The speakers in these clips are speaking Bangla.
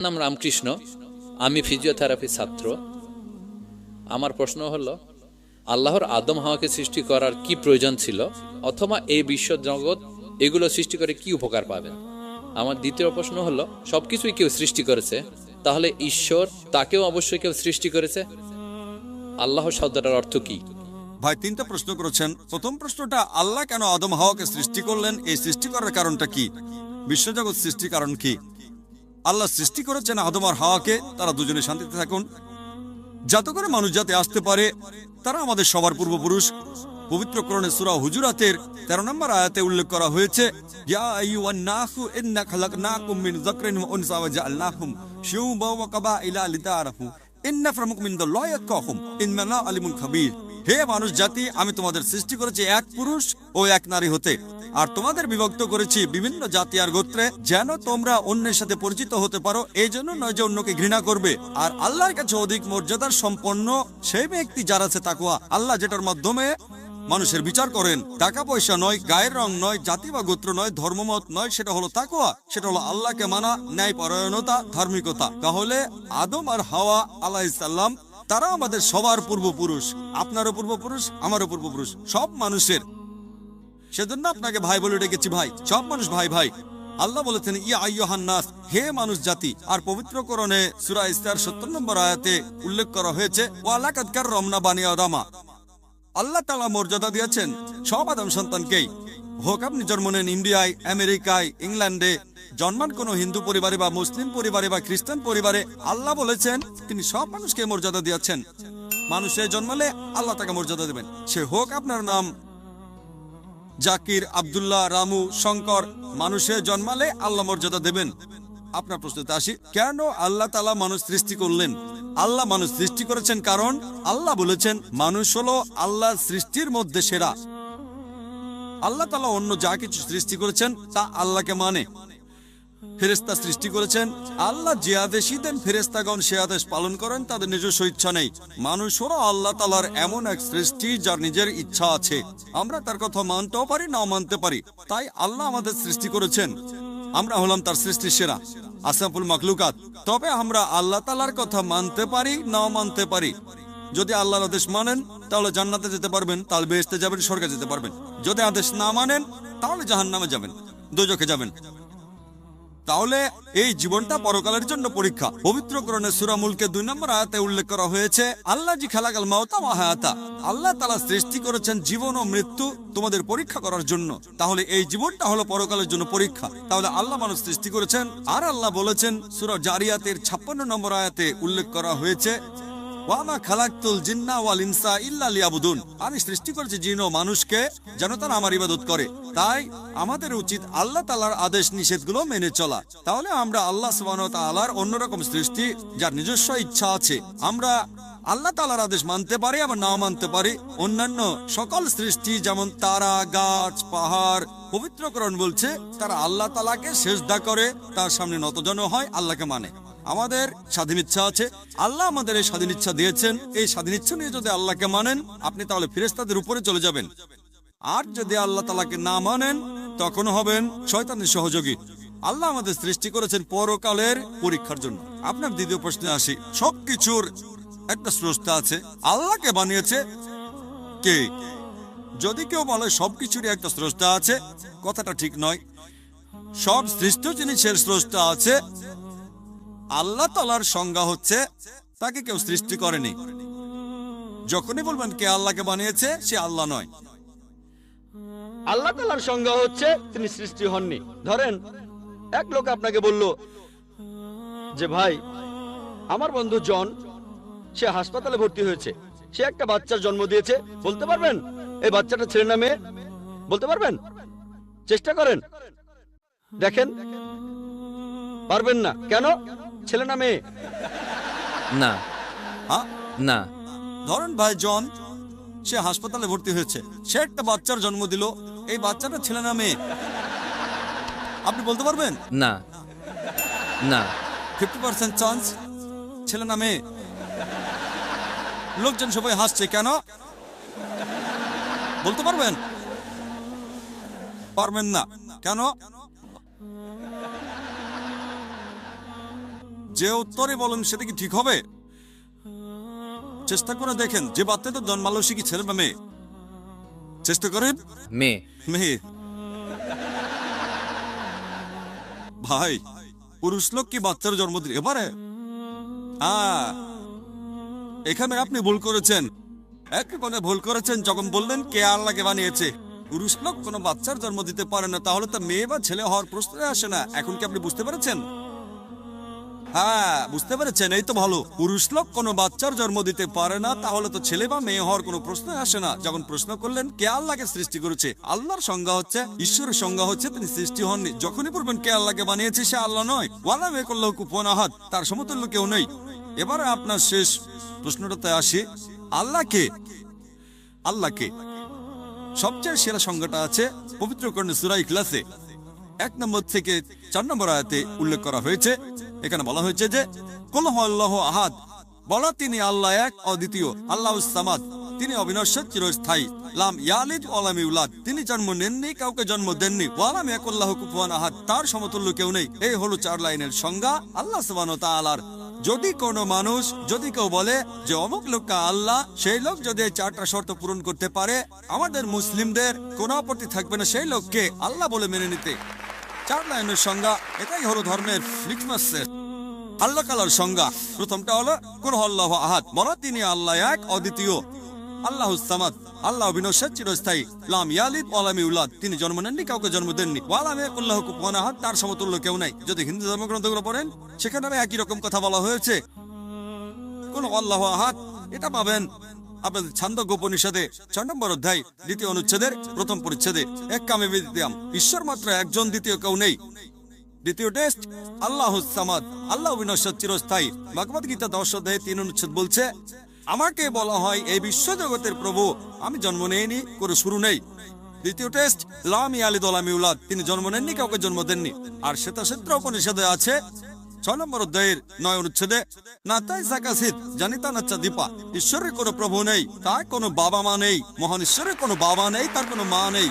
নাম রামকৃষ্ণ। আমি ফিজিওথেরাপি ছাত্র। আমার প্রশ্ন হলো, আল্লাহর আদম হাওয়াকে সৃষ্টি করার কি প্রয়োজন ছিল? অথবা এই বিশ্ব জগৎ এগুলো সৃষ্টি করে কি উপকার পাবেন? আমার দ্বিতীয় প্রশ্ন হলো, সবকিছুই কেউ সৃষ্টি করেছে? তাহলে ঈশ্বর তাকেও অবশ্যই কেউ সৃষ্টি করেছে? আল্লাহ শব্দটার অর্থ কি? ভাই, তিনটা প্রশ্ন করেছেন। প্রথম প্রশ্নটা, আল্লাহ কেন আদম হাওয়াকে সৃষ্টি করলেন? এই সৃষ্টি করার কারণটা কি? বিশ্বজগৎ সৃষ্টির কারণ কি? আল্লাহ সৃষ্টি করেছেন আদম আর হাওয়াকে, তারা দুজনে শান্তিতে থাকুন। যাতে করে মানুষ যাতে আসতে পারে, তারা আমাদের সবার পূর্বপুরুষ। পবিত্র করণে সুরা হুজুরাতের তেরো নম্বর আয়াতে উল্লেখ করা হয়েছে ইন্না মিন শিউবা ওয়া কাবাইলা লিতাআরাফু। ইন্না আলিমুন খাবীর। হে মানুষ জাতি, আমি তোমাদের সৃষ্টি করেছি এক পুরুষ ও এক নারী হতে। আর তোমাদের বিভক্ত করেছি বিভিন্ন জাতি আর গোত্রে, যেন তোমরা অন্যের সাথে পরিচিত হতে পারো। এই জন্য নয় যে অন্যকে ঘৃণা করবে। আর আল্লাহর কাছে অধিক মর্যাদার সম্পন্ন সেই ব্যক্তি যার আছে তাকুয়া আল্লাহ যেটার মাধ্যমে মানুষের বিচার করেন, টাকা পয়সা নয়, গায়ের রং নয়, জাতি বা গোত্র নয়, ধর্মমত নয়, সেটা হলো তাকুয়া সেটা হলো আল্লাহকে মানা ন্যায় পরায়ণতা ধার্মিকতা। তাহলে আদম আর হাওয়া আলাহ ইসাল্লাম তারা আমাদের সবার পূর্বপুরুষ, আপনারও পূর্বপুরুষ, আমারও পূর্বপুরুষ, সব মানুষের। সেজন্য আপনাকে ভাই বলে ডেকেছি ভাই, সব মানুষ ভাই ভাই। আল্লাহ বলেছেন, ইয়া নাস হে মানুষ জাতি, আর পবিত্র করণে সূরা ইসরার 70 নম্বর আয়াতে উল্লেখ করা হয়েছে ওয়ালাকাদ রমনা বানি আদামা। আল্লাহ তাআলা মর্যাদা দিয়েছেন সব আদম সন্তানকেই। হোক, আপনি জন্ম নেন ইন্ডিয়ায়, আমেরিকায়, ইংল্যান্ডে, জন্মান কোনো হিন্দু পরিবারে বা মুসলিম পরিবারে বা খ্রিস্টান পরিবারে, আল্লাহ বলেছেন, তিনি সব মানুষকে মর্যাদা দিয়েছেন। মানুষে জন্মালে আল্লাহ তাকে মর্যাদা দেবেন। সে হোক, আপনার নাম জাকির, আব্দুল্লাহ, রামু, শঙ্কর, মানুষে জন্মালে আল্লাহ মর্যাদা দেবেন। আপনার প্রশ্নতে আসি, কেন আল্লাহ তালা মানুষ সৃষ্টি করলেন? আল্লাহ মানুষ সৃষ্টি করেছেন কারণ, আল্লাহ বলেছেন, মানুষ হলো আল্লাহ সৃষ্টির মধ্যে সেরা। আল্লাহ তালা অন্য যা কিছু সৃষ্টি করেছেন, তা আল্লাহকে মানে। ফেরেস্তা সৃষ্টি করেছেন। আল্লাহ যে আদেশই দেন ফেরেস্তাগণ সে আদেশ পালন করেন, তাদের নিজস্ব ইচ্ছা নেই। মানুষেরও আল্লাহ তালার এমন এক সৃষ্টি যার নিজের ইচ্ছা আছে। আমরা তার কথা মানতেও পারি, নাও মানতে পারি। তাই আল্লাহ আমাদের সৃষ্টি করেছেন। আমরা হলাম তার সৃষ্টির সেরা, আসাফুল মাকলুকাত তবে আমরা আল্লাহ তালার কথা মানতে পারি, নাও মানতে পারি। যদি আল্লাহর আদেশ মানেন, তাহলে জান্নাতে যেতে পারবেন, তাহলে বেহেস্তে যাবেন, স্বর্গে যেতে পারবেন। যদি আদেশ না মানেন, তাহলে জাহান্নামে যাবেন দোজখে যাবেন। তাহলে এই জীবনটা পরকালের জন্য পরীক্ষা। পবিত্র করণে সুরামুলকে দুই নম্বর আয়াতে উল্লেখ করা হয়েছে, আল্লাহ জি খেলাকাল মাওতা মাহায়াতা আল্লাহ তালা সৃষ্টি করেছেন জীবন ও মৃত্যু তোমাদের পরীক্ষা করার জন্য। তাহলে এই জীবনটা হলো পরকালের জন্য পরীক্ষা। তাহলে আল্লাহ মানুষ সৃষ্টি করেছেন, আর আল্লাহ বলেছেন, সুরা জারিয়াতের ছাপ্পান্ন নম্বর আয়াতে উল্লেখ করা হয়েছে আমি সৃষ্টি করেছি জিন ও মানুষকে যেন তারা আমার ইবাদত করে। তাই আমাদের উচিত আল্লাহ তালার আদেশ নিষেধগুলো মেনে চলা। তাহলে আমরা আল্লাহ তাআলার অন্যরকম সৃষ্টি যার নিজস্ব ইচ্ছা আছে, আমরা আল্লাহ তালার আদেশ মানতে পারি আবার নাও মানতে পারি। অন্যান্য সকল সৃষ্টি যেমন তারা, গাছ, পাহাড়, পবিত্রকরণ বলছে, তারা আল্লাহ তালাকে সেজদা করে, তার সামনে নতজন হয়, আল্লাহকে মানে। আমাদের স্বাধীন ইচ্ছা আছে। আল্লাহ আমাদের এই স্বাধীন ইচ্ছা দিয়েছেন। এই স্বাধীন ইচ্ছা নিয়ে যদি আল্লাহকে মানেন, আপনি তাহলে ফেরেস্তাদের উপরে চলে যাবেন। আর যদি আল্লাহ তালাকে না মানেন তখন হবেন শয়তানের সহযোগী। আল্লাহ আমাদের সৃষ্টি করেছেন পরকালের পরীক্ষার জন্য। আপনার দ্বিতীয় প্রশ্নে আসি। সবকিছুর একটা স্রষ্টা আছে। আল্লাহকে বানিয়েছে কে? যদি কেউ বলে সবকিছুরই একটা স্রষ্টা আছে, কথাটা ঠিক নয়। সব সৃষ্ট জিনিসের স্রষ্টা আছে আল্লাহ তালার সংজ্ঞা হচ্ছে তাকে কেউ সৃষ্টি করেনি। যখনই বলবেন কে আল্লাহকে বানিয়েছে, সে আল্লাহ নয়। আল্লাহ তালার সংজ্ঞা হচ্ছে তিনি সৃষ্টি হননি। ধরেন, এক লোক আপনাকে বলল যে, ভাই, আমার বন্ধু জন, সে হাসপাতালে ভর্তি হয়েছে। সে একটা বাচ্চার জন্ম দিয়েছে। বলতে পারবেন? এই বাচ্চাটা ছেলে না মেয়ে বলতে পারবেন? চেষ্টা করেন। দেখেন। পারবেন না। কেন? ছেলে না মেয়ে? না। হ্যাঁ না। ধরেন ভাই জন সে হাসপাতালে ভর্তি হয়েছে। সে একটা বাচ্চার জন্ম দিল। এই বাচ্চাটা ছেলে না মেয়ে? আপনি বলতে পারবেন? না। না। ফিফটি পার্সেন্ট চান্স ছেলে না মেয়ে? লোকজন সবাই হাসছে কেন? বলতে পারবেন? পারবেন না। কেন? যে উত্তরে বলেন সেটা কি ঠিক হবে? চেষ্টা করে দেখেন যে বাচ্চাটা জন্মালো সে কি ছেলে বা মেয়ে? চেষ্টা করেন? মেয়ে। মেয়ে। ভাই পুরুষ লোক কি বাচ্চার জন্ম দিতে পারে? হ্যাঁ। এখানে আপনি ভুল করেছেন। একেবারে ভুল করেছেন যখন বললেন কে আল্লাহকে বানিয়েছে। পুরুষ লোক কোনো বাচ্চার জন্ম দিতে পারে না তাহলে তো মেয়ে বা ছেলে হওয়ার প্রশ্নই আসে না। এখন কি আপনি বুঝতে পেরেছেন? হ্যাঁ বুঝতে পেরেছেন, এই তো ভালো। পুরুষ লোক কোনো বাচ্চার জন্ম দিতে পারে না, তাহলে তো ছেলে বা মেয়ে হওয়ার কোনো প্রশ্নই আসে না। যখন প্রশ্ন করলেন কে আল্লাহকে সৃষ্টি করেছে, আল্লাহর সংজ্ঞা হচ্ছে, ঈশ্বরের সংজ্ঞা হচ্ছে তিনি সৃষ্টি হননি। যখনই বলবেন কে আল্লাহকে বানিয়েছে, সে আল্লাহ নয়। ওয়ালা মেকল্লাহ কুপনাহাত তার সমতুল্য কেউ নেই। এবারে আপনার শেষ প্রশ্নটাতে আসি। আল্লাহকে আল্লাহকে। সবচেয়ে সেরা সংজ্ঞাটা আছে পবিত্র কর্ণে সুরাই ক্লাসে এক নম্বর থেকে চার নম্বর আয়াতে উল্লেখ করা হয়েছে। এখানে বলা হয়েছে যে কোন আল্লাহ আহাদ। বলা তিনি আল্লাহ এক, অদ্বিতীয়। আল্লাহ সামাদ। তিনি অবিনশ্বর চিরস্থায়ী। লাম ইয়ালিদ তিনি জন্ম নেননি, কাউকে জন্ম দেননি। ওয়ালাম আহাদ। তার সমতুল্য কেউ নেই। এই হলো চার লাইনের সংজ্ঞা আল্লাহ তাআলার। যদি কোনো মানুষ, যদি কেউ বলে যে, অমুক লোকটা আল্লাহ, সেই লোক যদি চারটা শর্ত পূরণ করতে পারে, আমাদের মুসলিমদের কোনো আপত্তি থাকবে না, সেই লোককে আল্লাহ বলে মেনে নিতে। চার লাইনের সংজ্ঞা, এটাই হলো ধর্মের আল্লাহ কালার সংজ্ঞা। প্রথমটা হলো কোন আল্লাহ আহাদ। বলা তিনি আল্লাহ এক, অদ্বিতীয়। আল্লাহ সামাদ। আল্লাহ বিনশ্বর চিরস্থায়ী। লাম ইয়ালিদ ওয়ালামি উলাদ তিনি জন্ম নেননি, কাউকে জন্ম দেননি। ওয়ালামে উল্লাহ কুফুয়ান আহাদ। তার সমতুল্য কেউ নাই। যদি হিন্দু ধর্মগ্রন্থগুলো পড়েন, সেখানে একই রকম কথা বলা হয়েছে। কোন আল্লাহ আহাদ। এটা পাবেন। আপনাদের ছান্দ গোপনিষদে ছয় নম্বর অধ্যায়, দ্বিতীয় অনুচ্ছেদের প্রথম পরিচ্ছেদে এক কামে বিদ্যাম। ঈশ্বর মাত্র একজন, দ্বিতীয় কেউ নেই। দ্বিতীয় টেস্ট, আল্লাহ সামাদ, আল্লাহ বিনশ্বর চিরস্থায়ী। ভগবত গীতা দশ অধ্যায়ে তিন অনুচ্ছেদ বলছে, আমাকে বলা হয়, এই বিশ্ব জগতের প্রভু, আমি জন্ম নেইনি করে শুরু নেই। দ্বিতীয় টেস্ট, লামি আলী দলামি উলাদ তিনি জন্ম নেননি, কাউকে জন্ম দেননি। আর শ্বেতাক্ষেত্র উপনিষদে আছে ছয় নম্বর অধ্যায়ের নয় অনুচ্ছেদে, না তাই সাকাশিত জানিতা নাচ্চা দীপা। ঈশ্বরের কোনো প্রভু নেই, তার কোনো বাবা মা নেই। মহান ঈশ্বরের কোনো বাবা নেই, তার কোনো মা নেই।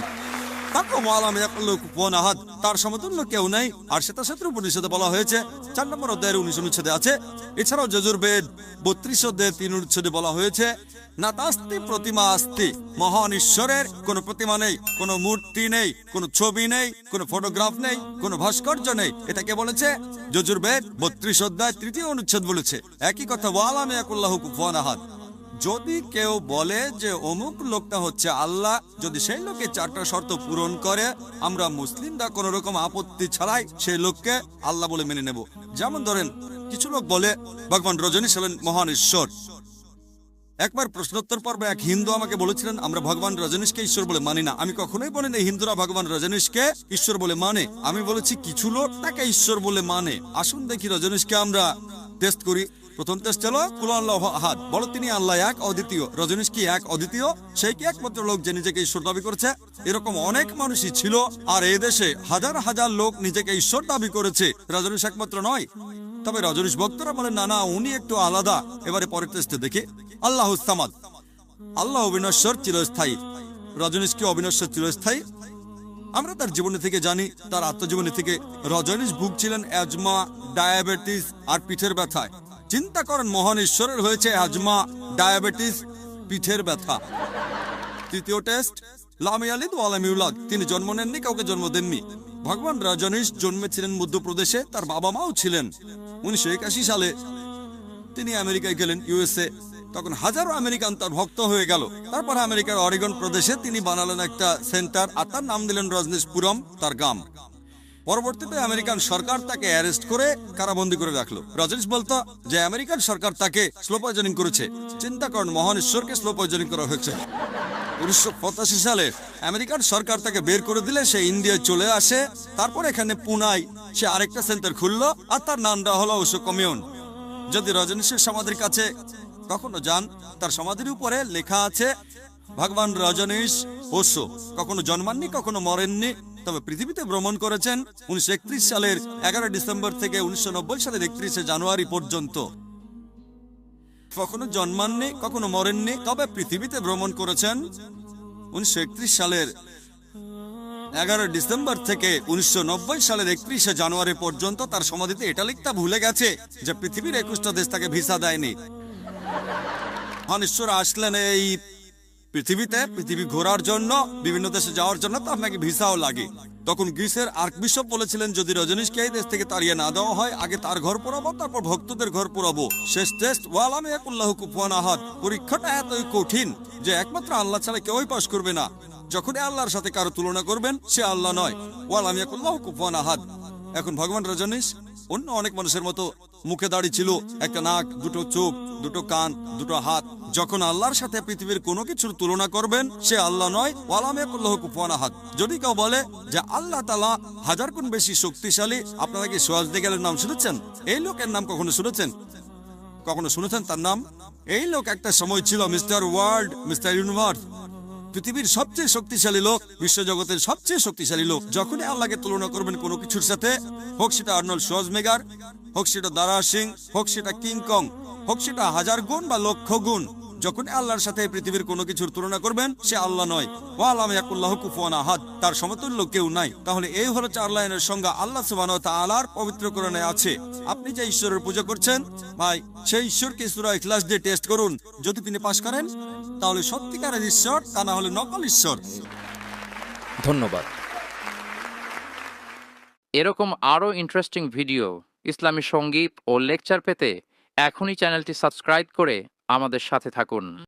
এছাড়াও যজুর্বেদ বত্রিশ তিন বলা হয়েছে প্রতিমা মহান ঈশ্বরের কোনো প্রতিমা নেই, কোনো মূর্তি নেই, কোনো ছবি নেই, কোনো ফটোগ্রাফ নেই, কোনো ভাস্কর্য নেই। এটা কে বলেছে যজুর্বেদ বত্রিশ অধ্যায় তৃতীয় অনুচ্ছেদ বলেছে। একই কথা ওয়ালাম একুল্লাহ যদি কেউ বলে যে অমুক লোকটা হচ্ছে আল্লাহ, যদি সেই লোকে চারটা শর্ত পূরণ করে, আমরা মুসলিমরা কোন রকম আপত্তি ছাড়াই সেই লোককে আল্লাহ বলে মেনে নেব। যেমন ধরেন, কিছু লোক বলে, ভগবান রজনী ছিলেন মহান ঈশ্বর। একবার প্রশ্নোত্তর পর্বে এক হিন্দু আমাকে বলেছিলেন, আমরা ভগবান রজনীশকে ঈশ্বর বলে মানি না। আমি কখনোই বলি না হিন্দুরা ভগবান রজনীশকে ঈশ্বর বলে মানে। আমি বলেছি, কিছু লোক তাকে ঈশ্বর বলে মানে। আসুন দেখি রজনীশকে আমরা টেস্ট করি। প্রথম টেস্ট হলো কুলাল্লাহ আহাদ। বলো তিনি আল্লাহ এক, অদ্বিতীয়। রজনীশ কি এক, অদ্বিতীয়? সেই কি একমাত্র লোক যে নিজেকে ঈশ্বর দাবি করেছে? এরকম অনেক মানুষই ছিল, আর এই দেশে হাজার হাজার লোক নিজেকে ঈশ্বর দাবি করেছে। রজনীশ একমাত্র নয়। তবে রজনীশ ভক্তরা বলেন, না না, উনি একটু আলাদা। এবারে পরের টেস্টে দেখি। আল্লাহ সামাদ। আল্লাহ অবিনশ্বর চিরস্থায়ী। রজনীশ কি অবিনশ্বর চিরস্থায়ী? আমরা তার জীবনী থেকে জানি, তার আত্মজীবনী থেকে রজনীশ ভুগছিলেন অ্যাজমা ডায়াবেটিস আর পিঠের ব্যথায়। চিন্তা করেন, মহান ঈশ্বরের হয়েছে অ্যাজমা ডায়াবেটিস, পিঠের ব্যথা। তৃতীয় টেস্ট, লামি আলিদ ওয়ালামিউলাদ তিনি জন্ম নেননি, কাউকে জন্ম দেননি। ভগবান রজনীশ জন্মেছিলেন মধ্যপ্রদেশে, তার বাবা মাও ছিলেন। উনিশশো একাশি সালে তিনি আমেরিকায় গেলেন, ইউএসএ। তখন হাজারো আমেরিকান তার ভক্ত হয়ে গেল। তারপর আমেরিকার অরিগন প্রদেশে তিনি বানালেন একটা সেন্টার, আর তার নাম দিলেন রজনীশপুরম, তার গ্রাম। পরবর্তীতে আমেরিকান সরকার তাকে অ্যারেস্ট করে কারাবন্দি করে রাখল। রজনীশ বলতো যে আমেরিকান সরকার তাকে স্লো পয়জনিং করেছে। চিন্তা করেন, মহান ঈশ্বরকে স্লো পয়জনিং করা হয়েছে। উনিশশো পঁচাশি সালে আমেরিকান সরকার তাকে বের করে দিলে সে ইন্ডিয়ায় চলে আসে। তারপর এখানে পুনায় সে আরেকটা সেন্টার খুললো আর তার নামটা হলো অবশ্য কমিউন। যদি রজনীশের সমাধির কাছে কখনো যান, তার সমাধির উপরে লেখা আছে, ভগবান রজনীশ ওসো কখনো জন্মাননি, কখনো মরেননি। তবে পৃথিবীতে ভ্রমণ করেছেন উনিশশো সালের এগারো ডিসেম্বর থেকে উনিশশো নব্বই সালের একত্রিশে জানুয়ারি পর্যন্ত। কখনো জন্মাননি, কখনো মরেননি, তবে পৃথিবীতে ভ্রমণ করেছেন উনিশশো সালের এগারো ডিসেম্বর থেকে উনিশশো সালের একত্রিশে জানুয়ারি পর্যন্ত তার সমাধিতে এটা লিখতে ভুলে গেছে যে পৃথিবীর একুশটা দেশ তাকে ভিসা দেয়নি। মহান ঈশ্বর আসলেন এই পৃথিবীতে পৃথিবী ঘোরার জন্য, বিভিন্ন দেশে যাওয়ার জন্য তার আপনাকে ভিসাও লাগে। তখন গ্রিসের আর্ক বিশপ বলেছিলেন, যদি রজনীশকে এই দেশ থেকে তাড়িয়ে না দেওয়া হয়, আগে তার ঘর পোড়াবো তারপর ভক্তদের ঘর পোড়াবো শেষ টেস্ট ওয়ালামে একুল্লাহ কুফুয়ান আহাদ। পরীক্ষাটা এতই কঠিন যে একমাত্র আল্লাহ ছাড়া কেউই পাশ করবে না। যখনই আল্লাহর সাথে কারও তুলনা করবেন, সে আল্লাহ নয় ওয়ালাম একুল্লাহ কুফুয়ান আহাদ। এখন ভগবান রজনীশ অন্য অনেক মানুষের মতো মুখে দাড়ি ছিল, একটা নাক, দুটো চোখ, দুটো কান, দুটো হাত। যখন আল্লাহর সাথে পৃথিবীর কোনো কিছুর তুলনা করবেন, সে আল্লাহ নয়, ওয়ালামে কুল্লাহ কুফানা হাত যদি কেউ বলে যে আল্লাহ তালা হাজার গুণ বেশি শক্তিশালী, আপনারা কি সোয়াজ দিগালের নাম শুনেছেন? এই লোকের নাম কখনো শুনেছেন? কখনো শুনেছেন তার নাম? এই লোক একটা সময় ছিল মিস্টার ওয়ার্ল্ড, মিস্টার ইউনিভার্স। পৃথিবীর সবচেয়ে শক্তিশালী লোক, বিশ্বজগতের সবচেয়ে শক্তিশালী লোক। যখনই আল্লাহকে তুলনা করবেন কোনো কিছুর সাথে, হোক সেটা আর্নল্ড শোয়াজমেগার, হোক সেটা দারা সিং, হোক সেটা কিংকং হোক সেটা হাজার গুণ বা লক্ষ গুণ যখন আল্লাহর সাথে পৃথিবীর কোনো কিছুর তুলনা করবেন, সে আল্লাহ নয়। ও আল্লাহ কুফুয়ান আহাদ। তার সমতুল্য কেউ নাই। তাহলে এই হলো চার লাইনের সংজ্ঞা। আল্লাহ সুবান পবিত্র করণে আছে। আপনি যে ঈশ্বরের পূজা করছেন, ভাই, সেই ঈশ্বরকে সুরা ইখলাস দিয়ে টেস্ট করুন। যদি তিনি পাশ করেন, তাহলে সত্যিকারের ঈশ্বর, তা না হলে নকল ঈশ্বর। ধন্যবাদ। এরকম আরও ইন্টারেস্টিং ভিডিও ইসলামী সংগীত ও লেকচার পেতে এখনই চ্যানেলটি সাবস্ক্রাইব করে আমাদের সাথে থাকুন।